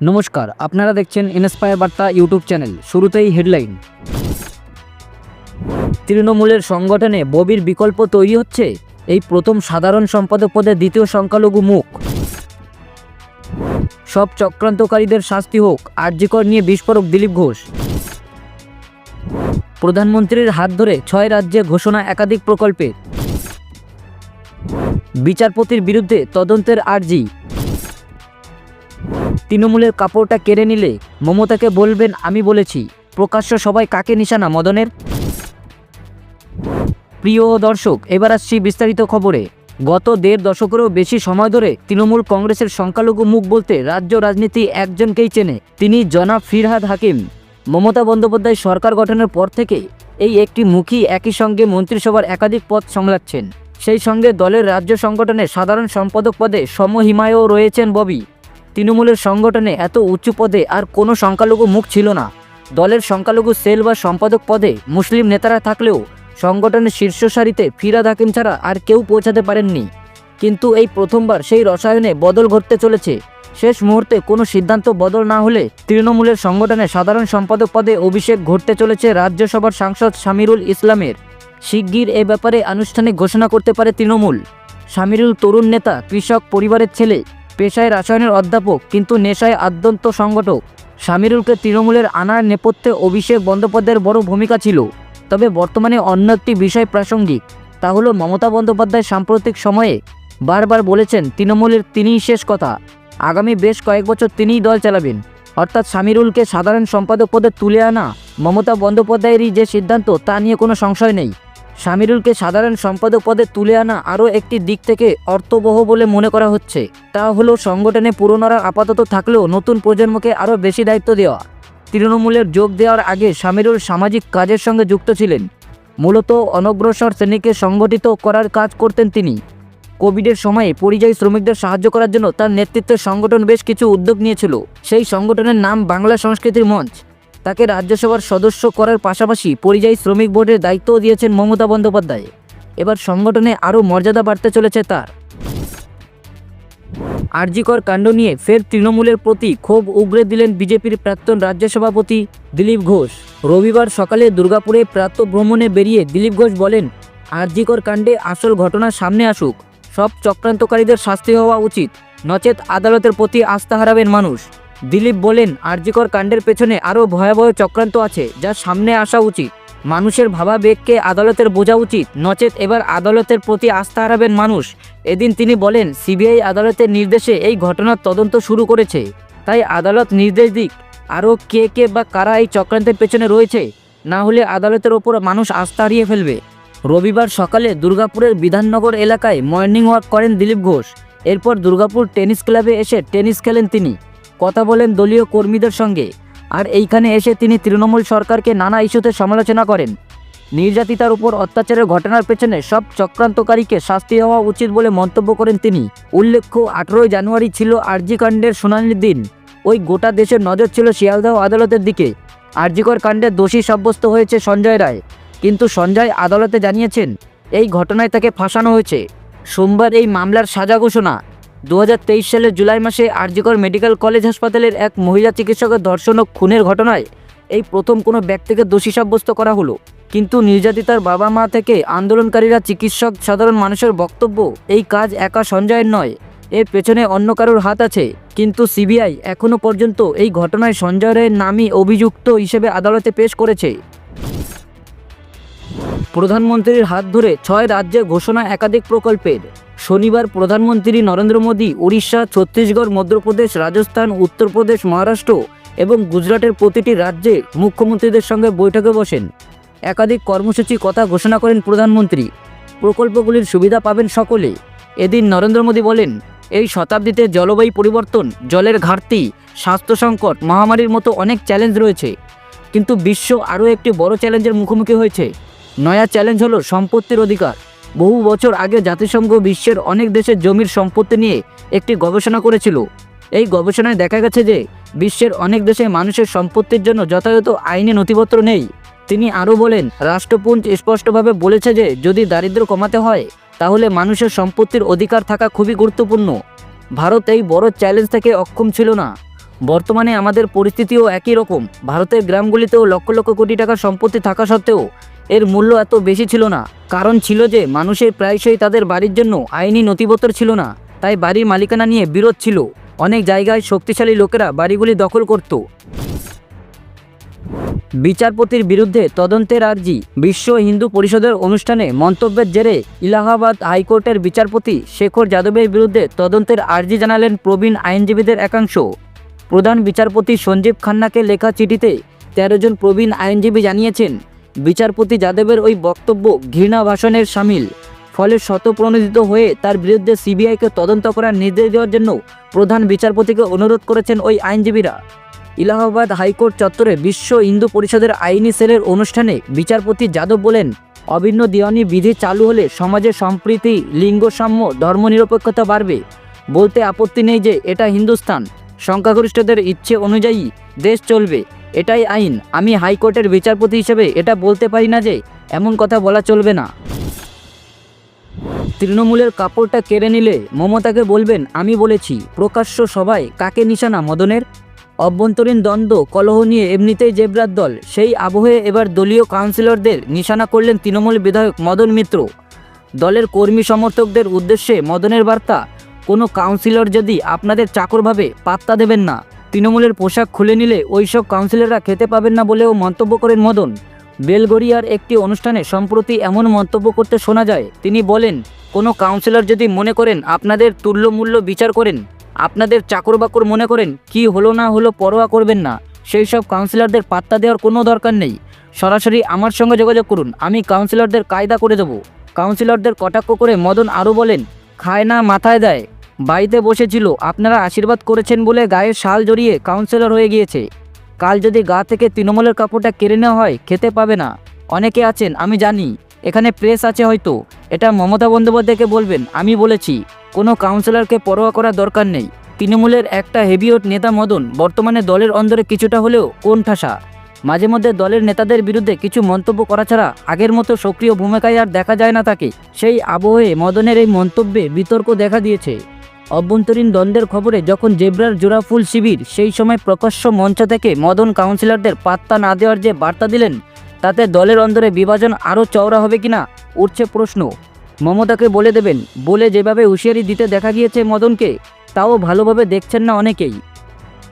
নমস্কার, আপনারা দেখছেন ইনস্পায়ার বার্তা ইউটিউব চ্যানেল, শুরুতেই হেডলাইন। তৃণমূলের সংগঠনে ববির বিকল্প তৈরি হচ্ছে? এই প্রথম সাধারণ সম্পাদক পদে দ্বিতীয় সংখ্যালঘু মুখ। সব চক্রান্তকারীদের শাস্তি হোক, আর্যিকর নিয়ে বিস্ফোরক দিলীপ ঘোষ। প্রধানমন্ত্রীর হাত ধরে ছয় রাজ্যে ঘোষণা একাধিক প্রকল্পের। বিচারপতির বিরুদ্ধে তদন্তের আর্জি। তৃণমূলের কাপড়টা কেড়ে নিলে মমতাকে বলবেন, আমি বলেছি। প্রকাশ্য সবাই কাকে নিশানা, মদনের? প্রিয় দর্শক, এবার আসছি বিস্তারিত খবরে। গত দেড় দশকেরও বেশি সময় ধরে তৃণমূল কংগ্রেসের সংখ্যালঘু মুখ বলতে রাজ্য রাজনীতি একজনকেই চেনে, তিনি জনাব ফিরহাদ হাকিম। মমতা বন্দ্যোপাধ্যায় সরকার গঠনের পর থেকে এই একটি মুখী একই সঙ্গে মন্ত্রিসভার একাধিক পদ সামলাচ্ছেন। সেই সঙ্গে দলের রাজ্য সংগঠনের সাধারণ সম্পাদক পদে সমহিমায়ও রয়েছেন ববি। তৃণমূলের সংগঠনে এত উঁচু পদে আর কোনো সংখ্যালঘু মুখ ছিল না। দলের সংখ্যালঘু সেল বা সম্পাদক পদে মুসলিম নেতারা থাকলেও সংগঠনের শীর্ষ সারিতে ফিরাদ হাকিম ছাড়া আর কেউ পৌঁছাতে পারেননি। কিন্তু এই প্রথমবার সেই রসায়নে বদল ঘটতে চলেছে। শেষ মুহূর্তে কোনো সিদ্ধান্ত বদল না হলে তৃণমূলের সংগঠনে সাধারণ সম্পাদক পদে অভিষেক ঘটতে চলেছে রাজ্যসভার সাংসদ শামিরুল ইসলামের। শিগগির এ ব্যাপারে আনুষ্ঠানিক ঘোষণা করতে পারে তৃণমূল। শামিরুল তরুণ নেতা, কৃষক পরিবারের ছেলে পেশায় রাসায়নের অধ্যাপক, কিন্তু নেশায় আদ্যন্ত সংগঠক। স্বামীরুলকে তৃণমূলের আনার নেপথ্যে অভিষেক বন্দ্যোপাধ্যায়ের বড় ভূমিকা ছিল। তবে বর্তমানে অন্য একটি বিষয় প্রাসঙ্গিক, তা হলো মমতা বন্দ্যোপাধ্যায় সাম্প্রতিক সময়ে বারবার বলেছেন তৃণমূলের তিনিই শেষ কথা। আগামী বেশ কয়েক বছর তিনিই দল চালাবেন। অর্থাৎ শামিরুলকে সাধারণ সম্পাদক পদে তুলে আনা মমতা বন্দ্যোপাধ্যায়েরই যে সিদ্ধান্ত, তা নিয়ে কোনো সংশয় নেই। শামিরুলকে সাধারণ সম্পাদক পদে তুলে আনা আরও একটি দিক থেকে অর্থবহ বলে মনে করা হচ্ছে। তা হলো সংগঠনে পুরনোরা আপাতত থাকলেও নতুন প্রজন্মকে আরও বেশি দায়িত্ব দেওয়া। তৃণমূলের যোগ দেওয়ার আগে শামিরুল সামাজিক কাজের সঙ্গে যুক্ত ছিলেন। মূলত অনগ্রসর শ্রেণীকে সংগঠিত করার কাজ করতেন তিনি। কোভিডের সময়ে পরিযায়ী শ্রমিকদের সাহায্য করার জন্য তার নেতৃত্বে সংগঠন বেশ কিছু উদ্যোগ নিয়েছিল। সেই সংগঠনের নাম বাংলা সংস্কৃতির মঞ্চ। তাকে রাজ্যসভার সদস্য করার পাশাপাশি পরিযায়ী শ্রমিক বোর্ডের দায়িত্বও দিয়েছেন মমতা বন্দ্যোপাধ্যায়। এবার সংগঠনে আরও মর্যাদা বাড়তে চলেছে তার। আরজিকর কাণ্ড নিয়ে ফের তৃণমূলের প্রতি ক্ষোভ উগরে দিলেন বিজেপির প্রাক্তন রাজ্য সভাপতি দিলীপ ঘোষ। রবিবার সকালে দুর্গাপুরে প্রাতঃ ভ্রমণে বেরিয়ে দিলীপ ঘোষ বলেন, আরজিকর কাণ্ডে আসল ঘটনা সামনে আসুক। সব চক্রান্তকারীদের শাস্তি হওয়া উচিত। নচেত আদালতের প্রতি আস্থা হারাবেন মানুষ। দিলীপ বলেন, আরজিকর কাণ্ডের পেছনে আরও ভয়াবহ চক্রান্ত আছে যা সামনে আসা উচিত। মানুষের ভাবাবেগকে আদালতের বোঝা উচিত। নচেত এবার আদালতের প্রতি আস্থা হারাবেন মানুষ। এদিন তিনি বলেন, সিবিআই আদালতের নির্দেশে এই ঘটনার তদন্ত শুরু করেছে। তাই আদালত নির্দেশ দিক, আরও কে কে বা কারা এই চক্রান্তের পেছনে রয়েছে। না হলে আদালতের ওপর মানুষ আস্থা হারিয়ে ফেলবে। রবিবার সকালে দুর্গাপুরের বিধাননগর এলাকায় মর্নিং ওয়াক করেন দিলীপ ঘোষ। এরপর দুর্গাপুর টেনিস ক্লাবে এসে টেনিস খেলেন তিনি। কথা বলেন দলীয় কর্মীদের সঙ্গে। আর এইখানে এসে তিনি তৃণমূল সরকারকে নানা ইস্যুতে সমালোচনা করেন। নির্যাতিতার উপর অত্যাচারের ঘটনার পেছনে সব চক্রান্তকারীকে শাস্তি হওয়া উচিত বলে মন্তব্য করেন তিনি। উল্লেখ্য, আঠেরোই জানুয়ারি ছিল আরজিকাণ্ডের শুনানির দিন। ওই গোটা দেশের নজর ছিল শিয়ালদহ আদালতের দিকে। আরজিকর কাণ্ডে দোষী সাব্যস্ত হয়েছে সঞ্জয় রায়। কিন্তু সঞ্জয় আদালতে জানিয়েছেন, এই ঘটনায় তাকে ফাঁসানো হয়েছে। সোমবার এই মামলার সাজা ঘোষণা। দু হাজার তেইশ সালের জুলাই মাসে আরজিকর মেডিকেল কলেজ হাসপাতালের এক মহিলা চিকিৎসকের ধর্ষণ ও খুনের ঘটনায় এই প্রথম কোনো ব্যক্তিকে দোষী সাব্যস্ত করা হলো। কিন্তু নির্যাতিতার বাবা মা থেকে আন্দোলনকারীরা চিকিৎসক, সাধারণ মানুষের বক্তব্য, এই কাজ একা সঞ্জয়ের নয়, এর পেছনে অন্য কারোর হাত আছে। কিন্তু সিবিআই এখনও পর্যন্ত এই ঘটনায় সঞ্জয় রায়ের নামই অভিযুক্ত হিসেবে আদালতে পেশ করেছে। প্রধানমন্ত্রীর হাত ধরে ছয় রাজ্যে ঘোষণা একাধিক প্রকল্পের। শনিবার প্রধানমন্ত্রী নরেন্দ্র মোদী উড়িষ্যা, ছত্তিশগড়, মধ্যপ্রদেশ, রাজস্থান, উত্তরপ্রদেশ, মহারাষ্ট্র এবং গুজরাটের প্রতিটি রাজ্যে মুখ্যমন্ত্রীদের সঙ্গে বৈঠকে বসেন। একাধিক কর্মসূচি কথা ঘোষণা করেন প্রধানমন্ত্রী। প্রকল্পগুলির সুবিধা পাবেন সকলে। এদিন নরেন্দ্র মোদী বলেন, এই শতাব্দীতে জলবায়ু পরিবর্তন, জলের ঘাটতি, স্বাস্থ্য সংকট, মহামারীর মতো অনেক চ্যালেঞ্জ রয়েছে। কিন্তু বিশ্ব আরও একটি বড় চ্যালেঞ্জের মুখোমুখি হয়েছে। নয়া চ্যালেঞ্জ হলো সম্পত্তির অধিকার। বহু বছর আগে জাতিসংঘ বিশ্বের অনেক দেশের জমির সম্পত্তি নিয়ে একটি গবেষণা করেছিল। এই গবেষণায় দেখা গেছে যে, বিশ্বের অনেক দেশে মানুষের সম্পত্তির জন্য যথাযথ আইনি নথিপত্র নেই। তিনি আরও বলেন, রাষ্ট্রপুঞ্জ স্পষ্টভাবে বলেছে যে, যদি দারিদ্র কমাতে হয়, তাহলে মানুষের সম্পত্তির অধিকার থাকা খুবই গুরুত্বপূর্ণ। ভারত এই বড় চ্যালেঞ্জ থেকে অক্ষম ছিল না। বর্তমানে আমাদের পরিস্থিতিও একই রকম। ভারতের গ্রামগুলিতেও লক্ষ লক্ষ কোটি টাকার সম্পত্তি থাকা সত্ত্বেও এর মূল্য এত বেশি ছিল না। কারণ ছিল যে, মানুষের প্রায়শই তাদের বাড়ির জন্য আইনি নথিপত্র ছিল না, তাই বাড়ির মালিকানা নিয়ে বিরোধ ছিল। অনেক জায়গায় শক্তিশালী লোকেরা বাড়িগুলি দখল করত। বিচারপতির বিরুদ্ধে তদন্তের আর্জি বিশ্ব হিন্দু পরিষদের অনুষ্ঠানে মন্তব্যের জেরে ইলাহাবাদ হাইকোর্টের বিচারপতি শেখর যাদবের বিরুদ্ধে তদন্তের আর্জি জানালেন প্রবীণ আইনজীবীদের একাংশ। প্রধান বিচারপতি সঞ্জীব খান্নাকে লেখা চিঠিতে তেরো জন প্রবীণ আইনজীবী জানিয়েছেন বিচারপতি যাদবের ওই বক্তব্য ঘৃণা ভাষণের সামিল। ফলে শতপ্রণোদিত হয়ে তার বিরুদ্ধে সিবিআইকে তদন্ত করার নির্দেশ দেওয়ার জন্য প্রধান বিচারপতিকে অনুরোধ করেছেন ওই আইনজীবীরা। ইলাহাবাদ হাইকোর্ট চত্বরে বিশ্ব হিন্দু পরিষদের আইনি সেলের অনুষ্ঠানে বিচারপতি যাদব বলেন, অভিন্ন দিওয়ানি বিধি চালু হলে সমাজে সম্প্রীতি লিঙ্গসাম্য ধর্মনিরপেক্ষতা বাড়বে। বলতে আপত্তি নেই যে এটা হিন্দুস্তান সংখ্যাগরিষ্ঠদের ইচ্ছে অনুযায়ী দেশ চলবে। এটাই আইন। আমি হাইকোর্টের বিচারপতি হিসেবে এটা বলতে পারি না যে এমন কথা বলা চলবে না। তৃণমূলের কাপড়টা কেড়ে নিলে মমতাকে বলবেন, আমি বলেছি, প্রকাশ্য সবাই কাকে নিশানা, মদনের? অভ্যন্তরীণ দ্বন্দ্ব, কলহ নিয়ে এমনিতেই জেবরার দল। সেই আবহে এবার দলীয় কাউন্সিলরদের নিশানা করলেন তৃণমূল বিধায়ক মদন মিত্র। দলের কর্মী সমর্থকদের উদ্দেশ্যে মদনের বার্তা, কোনো কাউন্সিলর যদি আপনাদের চাকরভাবে পাত্তা দেবেন না তৃণমূলের পোশাক খুলে নিলে ওইসব কাউন্সিলররা খেতে পাবেন না বলেও মন্তব্য করেন মদন। বেলগড়িয়ার একটি অনুষ্ঠানে সম্প্রতি এমন মন্তব্য করতে শোনা যায়, তিনি বলেন, কোনো কাউন্সিলর যদি মনে করেন আপনাদের তুল্যমূল্য বিচার করেন, আপনাদের চাকর বাকর মনে করেন, কি হলো না হলো পরোয়া করবেন না। সেই সব কাউন্সিলরদের পাত্তা দেওয়ার কোনো দরকার নেই। সরাসরি আমার সঙ্গে যোগাযোগ করুন, আমি কাউন্সিলরদের কায়দা করে দেবো। কাউন্সিলরদের কটাক্ষ করে মদন আরও বলেন, খায় না, মাথায় দেয়। বাড়িতে বসেছিল। আপনারা আশীর্বাদ করেছেন বলে গায়ে শাল জড়িয়ে কাউন্সিলর হয়ে গিয়েছে। কাল যদি গা থেকে তৃণমূলের কাপড়টা কেড়ে নেওয়া হয়, খেতে পাবে না। অনেকে আছেন, আমি জানি। এখানে প্রেস আছে হয়তো। এটা মমতা বন্দ্যোপাধ্যায়কে বলবেন, আমি বলেছি। কোনো কাউন্সিলরকে পরোয়া করার দরকার নেই। তৃণমূলের একটা হেভিওট নেতা মদন বর্তমানে দলের অন্দরে কিছুটা হলেও কোন ঠাসা মাঝে মধ্যে দলের নেতাদের বিরুদ্ধে কিছু মন্তব্য করা ছাড়া আগের মতো সক্রিয় ভূমিকায় আর দেখা যায় না তাকে। সেই আবহে মদনের এই মন্তব্যে বিতর্ক দেখা দিয়েছে। অভ্যন্তরীণ দ্বন্দ্বের খবরে যখন জেব্রার জোড়াফুল শিবির, সেই সময় প্রকাশ্য মঞ্চ থেকে মদন কাউন্সিলরদের পাত্তা না দেওয়ার যে বার্তা দিলেন, তাতে দলের অন্দরে বিভাজন আরও চওড়া হবে কিনা উঠছে প্রশ্ন। মমতাকে বলে দেবেন, বলে যেভাবে হুঁশিয়ারি দিতে দেখা গিয়েছে মদনকে, তাও ভালোভাবে দেখছেন না অনেকেই।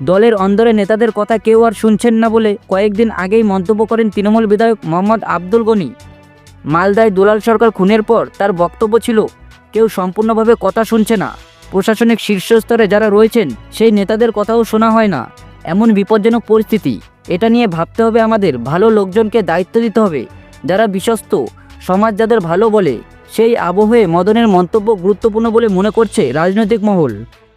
দলের অন্দরে নেতাদের কথা কেউ আর শুনছেন না বলে কয়েকদিন আগেই মন্তব্য করেন তৃণমূল বিধায়ক মোহাম্মদ আব্দুল গনি। মালদায় দুলাল সরকার খুনের পর তার বক্তব্য ছিল, কেউ সম্পূর্ণভাবে কথা শুনছে না। প্রশাসনিক শীর্ষস্তরে যারা রয়েছেন, সেই নেতাদের কথাও শোনা হয় না। এমন বিপজ্জনক পরিস্থিতি। এটা নিয়ে ভাবতে হবে আমাদের, ভালো লোকজনকে দায়িত্ব দিতে হবে। যারা বিশ্বস্ত, সমাজ যাদের ভালো বলে, সেই আবহে মদনের মন্তব্য গুরুত্বপূর্ণ বলে মনে করছে রাজনৈতিক মহল।